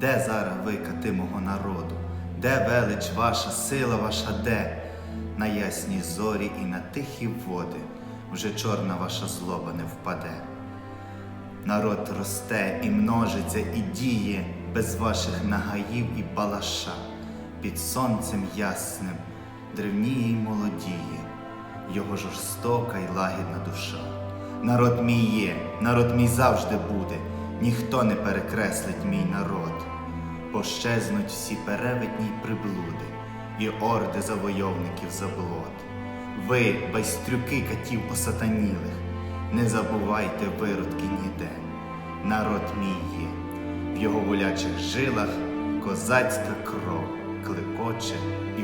Де зараз ви, кати мого народу? Де велич ваша, сила ваша, де? На ясні зорі і на тихі води вже чорна ваша злоба не впаде. Народ росте і множиться, і діє без ваших нагаїв і палаша, під сонцем ясним древніє й молодіє, його жорстока й лагідна душа. Народ мій є, народ мій завжди буде, ніхто не перекреслить мій народ. Пощезнуть всі перевитні й приблуди, і орди завойовників заблод. Ви, байстрюки катів осатанілих, не забувайте виродки ніде. Народ мій є, в його волячих жилах козацька кров кликоче і